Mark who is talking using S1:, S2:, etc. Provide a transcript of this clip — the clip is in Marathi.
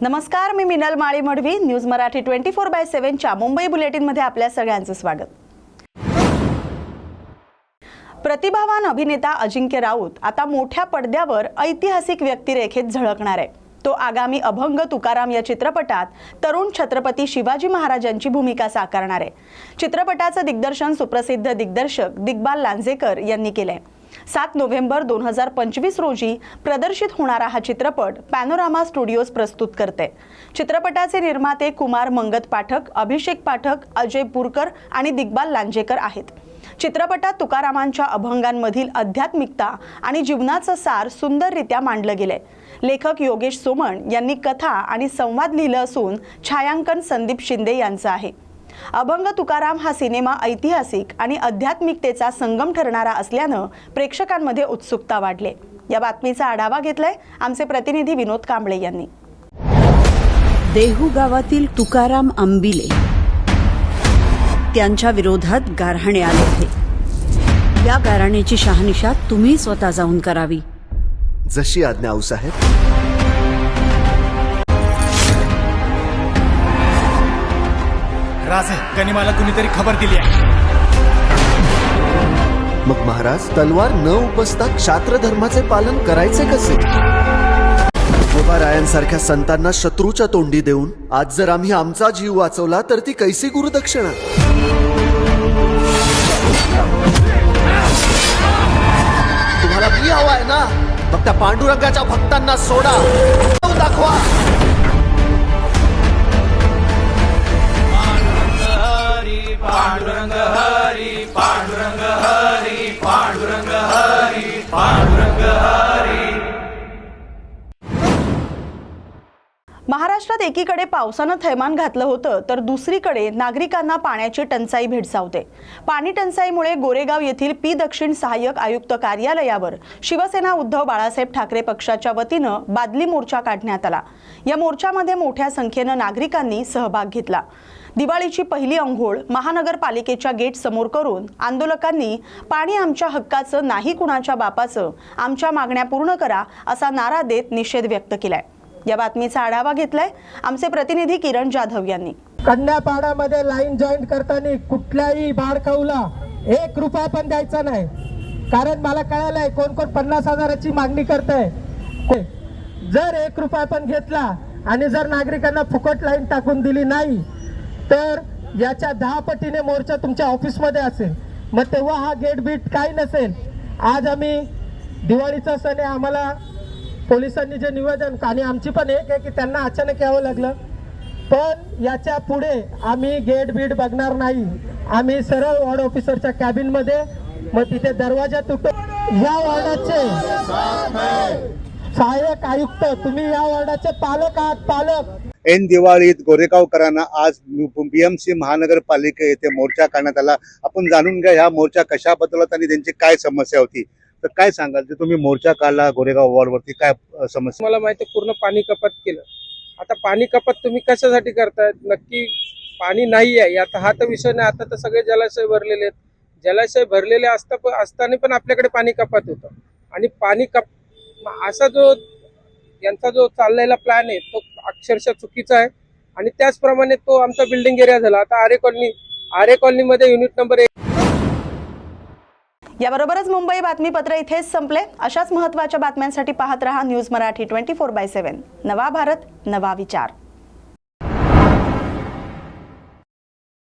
S1: नमस्कार मी Minal Mali Madhavi news Marathi twenty four by सेव्हनच्या Mumbai बुलेटिनमध्ये आपल्या सगळ्यांचं स्वागत. प्रतिभावान अभिनेता अजिंक्य राऊत आता मोठ्या पडद्यावर ऐतिहासिक व्यक्तिरेखेत झळकणार आहे. तो आगामी अभंग तुकाराम या चित्रपटात तरुण छत्रपती शिवाजी महाराजांची भूमिका साकारणार आहे. चित्रपटाचं दिग्दर्शन सुप्रसिद्ध दिग्दर्शक दिग्बाल लांजेकर यांनी केलंय. सात नोव्हेंबर दोन हजार पंचवीस रोजी प्रदर्शित होणारा हा चित्रपट पॅनोरामा स्टुडिओज प्रस्तुत करते. चित्रपटाचे निर्माते कुमार मंगत पाठक अभिषेक पाठक अजय पुरकर आणि दिग्बाल लांजेकर आहेत. चित्रपटात तुकारामांच्या अभंगांमधील आध्यात्मिकता आणि जीवनाचं सार सुंदररित्या मांडलं गेलंय. लेखक योगेश सोमण यांनी कथा आणि संवाद लिहिलं असून छायांकन संदीप शिंदे यांचं आहे. अभंग तुकाराम हा सिनेमा ऐतिहासिक आणि आध्यात्मिकतेचा संगम ठरणारा असल्यानं प्रेक्षकांमध्ये उत्सुकता वाढली. या बातमीचा आढावा घेतलाय आमचे प्रतिनिधी विनोद कांबळे यांनी.
S2: देहू गावातील तुकाराम आंबिले त्यांच्या विरोधात गारहाणे आले होते. या गाराण्याची शहानिशा तुम्ही स्वतः जाऊन करावी.
S3: जशी आज्ञा आऊसाहेब
S4: राजे त्यांनी मला कुणीतरी खबर दिली आहे.
S3: मग महाराज तलवार न उपसता क्षात्र धर्माचे पालन करायचे कसे? रायांसारख्या संतांना शत्रूच्या तोंडी देऊन आज जर आम्ही आमचा जीव वाचवला तर ती कैसी गुरुदक्षिणा? तुम्हाला मी हवाय ना? फक्त पांडुरंगाच्या भक्तांना सोडा. दाखवा.
S1: महाराष्ट्रात एकीकडे पावसानं थैमान घातलं होतं तर दुसरीकडे नागरिकांना पाण्याची टंचाई भेडसावते. पाणी टंचाईमुळे गोरेगाव येथील पी दक्षिण सहाय्यक आयुक्त कार्यालयावर शिवसेना उद्धव बाळासाहेब ठाकरे पक्षाच्या वतीनं बादली मोर्चा काढण्यात आला. या मोर्चामध्ये मोठ्या संख्येनं नागरिकांनी सहभाग घेतला. दिवाळीची पहिली अंघोळ महानगरपालिकेच्या गेट समोर करून आंदोलकांनी पाणी आमच्या हक्काचं नाही कुणाच्या बापाचं. आमच्या मागण्या पूर्ण करा असा नारा देत निषेध व्यक्त केलाय. या बातमीचा आढावा घेतलाय आमचे प्रतिनिधी किरण जाधव यांनी.
S5: कन्यापाडामध्ये लाईन जॉईन करताना कुठल्याही भाडखाऊला एक रुपया पण द्यायचा नाही. कारण मला कळालंय कोण कोण पन्नास हजाराची मागणी करत आहे जर एक रुपया पण घेतला आणि जर नागरिकांना फुकट लाईन टाकून दिली नाही तर याच्या दहा पटीने मोर्चा तुमच्या ऑफिसमध्ये असेल. मग तेव्हा हा गेट बीट काही नसेल. आज आम्ही दिवाळीचा सण आहे आम्हाला पोलिसांनी जे निवेदन आणि आमची पण एक आहे की त्यांना अचानक यावं लागलं. पण याच्यापुढे आम्ही गेट बीट बघणार नाही. आम्ही सरळ वॉर्ड ऑफिसरच्या कॅबिनमध्ये मग तिथे दरवाजा तुटतो. या वॉर्डाचे सहाय्यक आयुक्त तुम्ही या वॉर्डाचे पालक आहात पालक.
S6: ऐन दिवाळीत गोरेगावकरांना आज बीएमसी महानगरपालिका येथे मोर्चा काढण्यात आला. आपण जाणून घ्या ह्या मोर्चा कशा बदलत आणि त्यांची काय समस्या होती. तर काय सांगाल? ते तुम्ही मोर्चा काढला गोरेगाव वॉर्डवरती काय समस्या?
S7: मला माहिती आहे, पूर्ण पाणी कपात केलं. आता पाणी कपात तुम्ही कशासाठी करतायत नक्की पाणी नाही आहे. आता हा तर विषय नाही. आता तर सगळे जलाशय भरलेले आहेत. जलाशय भरलेले असता असताना पण आपल्याकडे पाणी कपात होतं. आणि पाणी कप असा जो यांचा जो चाललेला प्लॅन आहे तो अक्षरशः चुकीचा आहे. आणि त्याचप्रमाणे तो आमचा बिल्डिंग एरिया झाला. आता आरे कॉलनी आरे कॉलनीमध्ये युनिट नंबर एक
S1: याबरोबरच मुंबई बातमीपत्र इथेच संपले. अशाच महत्त्वाच्या बातम्यांसाठी पाहत रहा news Marathi twenty four by seven. नवा भारत नवा विचार.